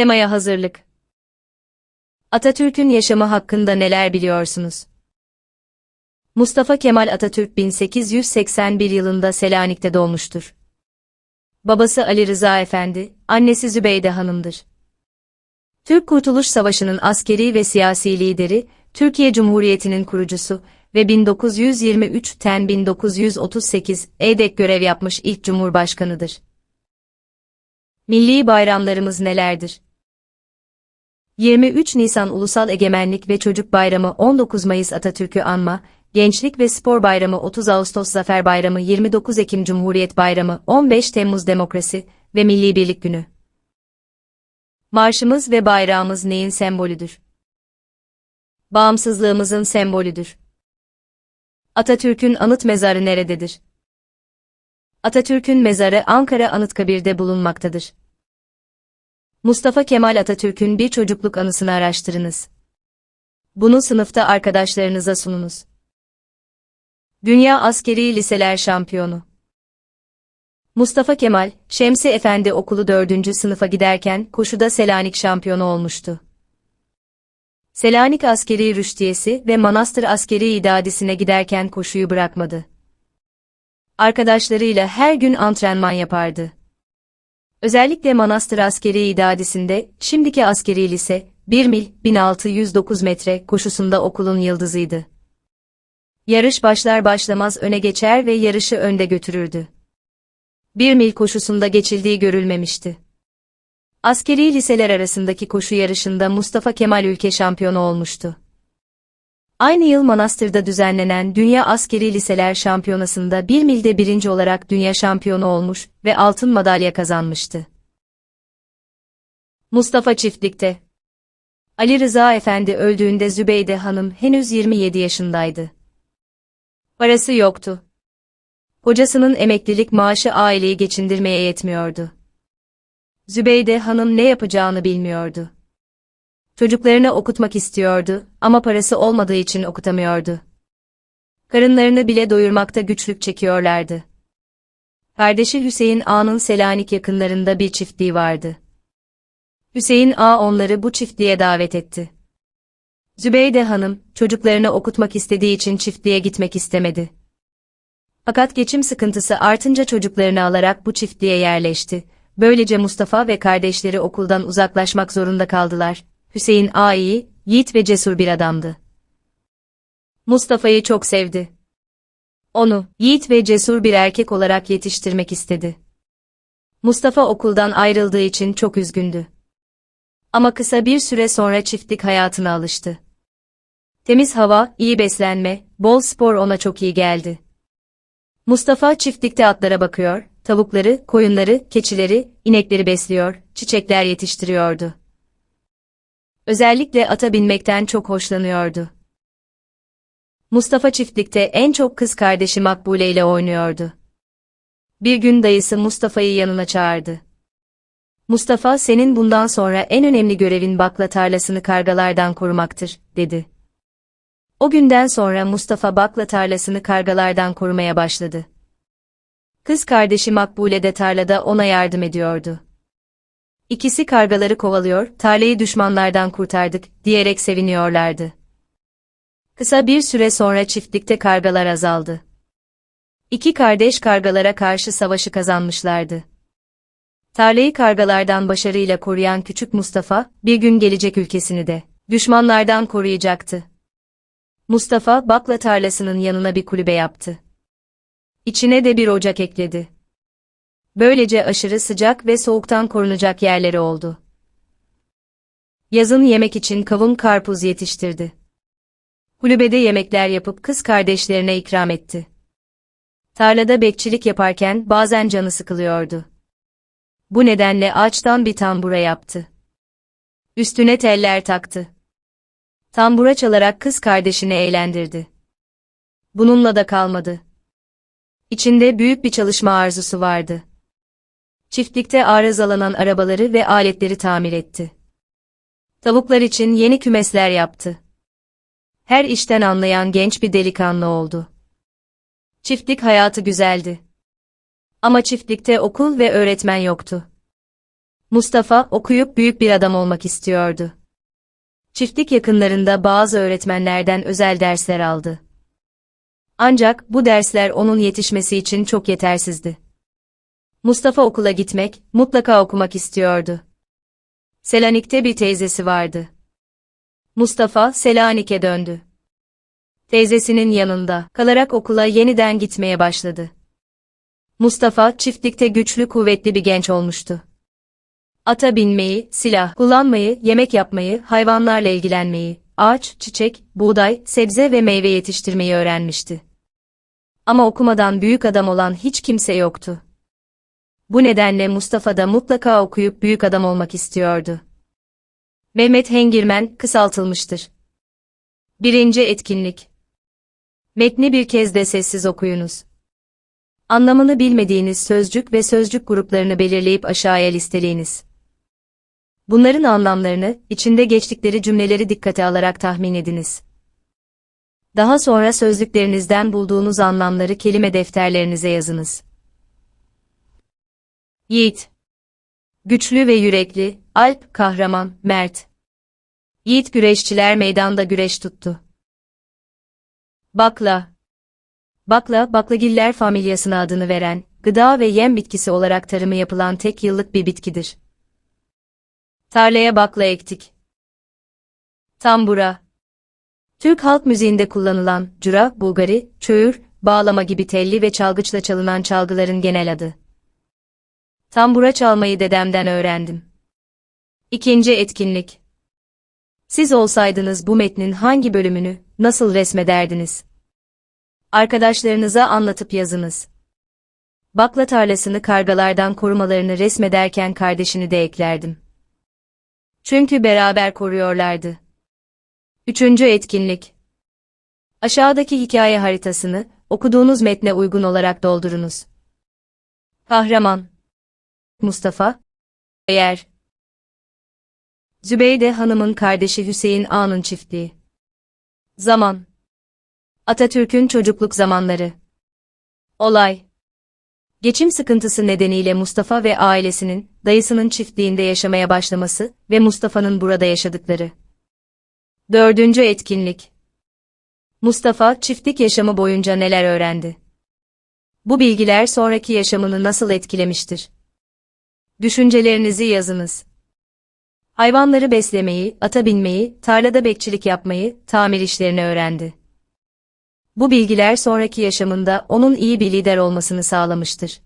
Temaya hazırlık. Atatürk'ün yaşamı hakkında neler biliyorsunuz? Mustafa Kemal Atatürk 1881 yılında Selanik'te doğmuştur. Babası Ali Rıza Efendi, annesi Zübeyde Hanım'dır. Türk Kurtuluş Savaşı'nın askeri ve siyasi lideri, Türkiye Cumhuriyeti'nin kurucusu ve 1923'ten 1938'e dek görev yapmış ilk cumhurbaşkanıdır. Milli bayramlarımız nelerdir? 23 Nisan Ulusal Egemenlik ve Çocuk Bayramı 19 Mayıs Atatürk'ü anma, Gençlik ve Spor Bayramı 30 Ağustos Zafer Bayramı 29 Ekim Cumhuriyet Bayramı 15 Temmuz Demokrasi ve Milli Birlik Günü. Marşımız ve bayrağımız neyin sembolüdür? Bağımsızlığımızın sembolüdür. Atatürk'ün anıt mezarı nerededir? Atatürk'ün mezarı Ankara Anıtkabir'de bulunmaktadır. Mustafa Kemal Atatürk'ün bir çocukluk anısını araştırınız. Bunu sınıfta arkadaşlarınıza sununuz. Dünya Askeri Liseler Şampiyonu Mustafa Kemal, Şemsi Efendi Okulu 4. sınıfa giderken koşuda Selanik şampiyonu olmuştu. Selanik Askeri Rüştiyesi ve Manastır Askeri İdadisi'ne giderken koşuyu bırakmadı. Arkadaşlarıyla her gün antrenman yapardı. Özellikle Manastır Askeri İdadisi'nde, şimdiki askeri lise, 1 mil 1609 metre koşusunda okulun yıldızıydı. Yarış başlar başlamaz öne geçer ve yarışı önde götürürdü. Bir mil koşusunda geçildiği görülmemişti. Askeri liseler arasındaki koşu yarışında Mustafa Kemal ülke şampiyonu olmuştu. Aynı yıl Manastır'da düzenlenen Dünya Askeri Liseler Şampiyonası'nda bir milde birinci olarak dünya şampiyonu olmuş ve altın madalya kazanmıştı. Mustafa Çiftlik'te Ali Rıza Efendi öldüğünde Zübeyde Hanım henüz 27 yaşındaydı. Parası yoktu. Kocasının emeklilik maaşı aileyi geçindirmeye yetmiyordu. Zübeyde Hanım ne yapacağını bilmiyordu. Çocuklarını okutmak istiyordu ama parası olmadığı için okutamıyordu. Karınlarını bile doyurmakta güçlük çekiyorlardı. Kardeşi Hüseyin Ağa'nın Selanik yakınlarında bir çiftliği vardı. Hüseyin Ağa onları bu çiftliğe davet etti. Zübeyde Hanım, çocuklarını okutmak istediği için çiftliğe gitmek istemedi. Fakat geçim sıkıntısı artınca çocuklarını alarak bu çiftliğe yerleşti. Böylece Mustafa ve kardeşleri okuldan uzaklaşmak zorunda kaldılar. Hüseyin A iyi, yiğit ve cesur bir adamdı. Mustafa'yı çok sevdi. Onu, yiğit ve cesur bir erkek olarak yetiştirmek istedi. Mustafa okuldan ayrıldığı için çok üzgündü. Ama kısa bir süre sonra çiftlik hayatına alıştı. Temiz hava, iyi beslenme, bol spor ona çok iyi geldi. Mustafa çiftlikte atlara bakıyor, tavukları, koyunları, keçileri, inekleri besliyor, çiçekler yetiştiriyordu. Özellikle ata binmekten çok hoşlanıyordu. Mustafa çiftlikte en çok kız kardeşi Makbule ile oynuyordu. Bir gün dayısı Mustafa'yı yanına çağırdı. Mustafa senin bundan sonra en önemli görevin bakla tarlasını kargalardan korumaktır, dedi. O günden sonra Mustafa bakla tarlasını kargalardan korumaya başladı. Kız kardeşi Makbule de tarlada ona yardım ediyordu. İkisi kargaları kovalıyor, tarlayı düşmanlardan kurtardık, diyerek seviniyorlardı. Kısa bir süre sonra çiftlikte kargalar azaldı. İki kardeş kargalara karşı savaşı kazanmışlardı. Tarlayı kargalardan başarıyla koruyan küçük Mustafa, bir gün gelecek ülkesini de, düşmanlardan koruyacaktı. Mustafa, bakla tarlasının yanına bir kulübe yaptı. İçine de bir ocak ekledi. Böylece aşırı sıcak ve soğuktan korunacak yerleri oldu. Yazın yemek için kavun karpuz yetiştirdi. Kulübede yemekler yapıp kız kardeşlerine ikram etti. Tarlada bekçilik yaparken bazen canı sıkılıyordu. Bu nedenle ağaçtan bir tambura yaptı. Üstüne teller taktı. Tambura çalarak kız kardeşini eğlendirdi. Bununla da kalmadı. İçinde büyük bir çalışma arzusu vardı. Çiftlikte arızalanan arabaları ve aletleri tamir etti. Tavuklar için yeni kümesler yaptı. Her işten anlayan genç bir delikanlı oldu. Çiftlik hayatı güzeldi. Ama çiftlikte okul ve öğretmen yoktu. Mustafa okuyup büyük bir adam olmak istiyordu. Çiftlik yakınlarında bazı öğretmenlerden özel dersler aldı. Ancak bu dersler onun yetişmesi için çok yetersizdi. Mustafa okula gitmek, mutlaka okumak istiyordu. Selanik'te bir teyzesi vardı. Mustafa Selanik'e döndü. Teyzesinin yanında kalarak okula yeniden gitmeye başladı. Mustafa çiftlikte güçlü kuvvetli bir genç olmuştu. Ata binmeyi, silah kullanmayı, yemek yapmayı, hayvanlarla ilgilenmeyi, ağaç, çiçek, buğday, sebze ve meyve yetiştirmeyi öğrenmişti. Ama okumadan büyük adam olan hiç kimse yoktu. Bu nedenle Mustafa da mutlaka okuyup büyük adam olmak istiyordu. Mehmet Hengirmen kısaltılmıştır. Birinci etkinlik. Metni bir kez de sessiz okuyunuz. Anlamını bilmediğiniz sözcük ve sözcük gruplarını belirleyip aşağıya listeleyiniz. Bunların anlamlarını, içinde geçtikleri cümleleri dikkate alarak tahmin ediniz. Daha sonra sözlüklerinizden bulduğunuz anlamları kelime defterlerinize yazınız. Yiğit. Güçlü ve yürekli, alp, kahraman, mert. Yiğit güreşçiler meydanda güreş tuttu. Bakla. Bakla, baklagiller familyasına adını veren, gıda ve yem bitkisi olarak tarımı yapılan tek yıllık bir bitkidir. Tarlaya bakla ektik. Tambura. Türk halk müziğinde kullanılan cüra, bulgari, çöğür, bağlama gibi telli ve çalgıçla çalınan çalgıların genel adı. Tambura çalmayı dedemden öğrendim. İkinci etkinlik. Siz olsaydınız bu metnin hangi bölümünü, nasıl resmederdiniz? Arkadaşlarınıza anlatıp yazınız. Bakla tarlasını kargalardan korumalarını resmederken kardeşini de eklerdim. Çünkü beraber koruyorlardı. Üçüncü etkinlik. Aşağıdaki hikaye haritasını, okuduğunuz metne uygun olarak doldurunuz. Kahraman. Mustafa. Eğer. Zübeyde Hanım'ın kardeşi Hüseyin Ağa'nın çiftliği. Zaman. Atatürk'ün çocukluk zamanları. Olay. Geçim sıkıntısı nedeniyle Mustafa ve ailesinin dayısının çiftliğinde yaşamaya başlaması ve Mustafa'nın burada yaşadıkları. Dördüncü etkinlik. Mustafa çiftlik yaşamı boyunca neler öğrendi? Bu bilgiler sonraki yaşamını nasıl etkilemiştir? Düşüncelerinizi yazınız. Hayvanları beslemeyi, ata binmeyi, tarlada bekçilik yapmayı, tamir işlerini öğrendi. Bu bilgiler sonraki yaşamında onun iyi bir lider olmasını sağlamıştır.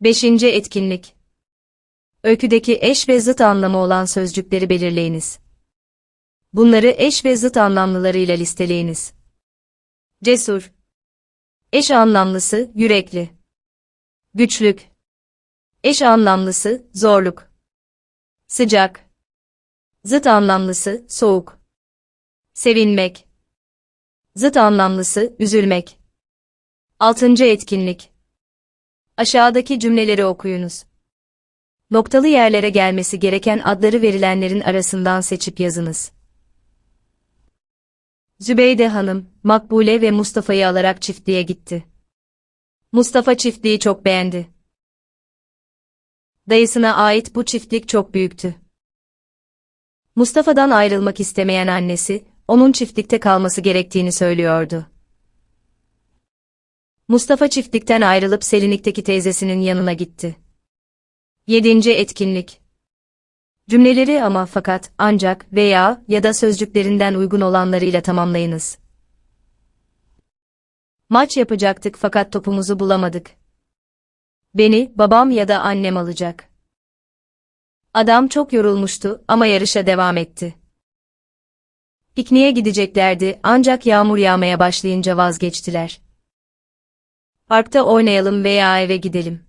5. etkinlik. Öyküdeki eş ve zıt anlamı olan sözcükleri belirleyiniz. Bunları eş ve zıt anlamlılarıyla listeleyiniz. Cesur. Eş anlamlısı yürekli. Güçlük. Eş anlamlısı zorluk. Sıcak. Zıt anlamlısı soğuk. Sevinmek. Zıt anlamlısı üzülmek. Altıncı etkinlik. Aşağıdaki cümleleri okuyunuz. Noktalı yerlere gelmesi gereken adları verilenlerin arasından seçip yazınız. Zübeyde Hanım, Makbule ve Mustafa'yı alarak çiftliğe gitti. Mustafa çiftliği çok beğendi. Dayısına ait bu çiftlik çok büyüktü. Mustafa'dan ayrılmak istemeyen annesi, onun çiftlikte kalması gerektiğini söylüyordu. Mustafa çiftlikten ayrılıp Selinik'teki teyzesinin yanına gitti. 7. etkinlik Cümleleri ama fakat, ancak veya ya da sözcüklerinden uygun olanlarıyla tamamlayınız. Maç yapacaktık fakat topumuzu bulamadık. Beni babam ya da annem alacak. Adam çok yorulmuştu ama yarışa devam etti. Pikniğe gideceklerdi ancak yağmur yağmaya başlayınca vazgeçtiler. Parkta oynayalım veya eve gidelim.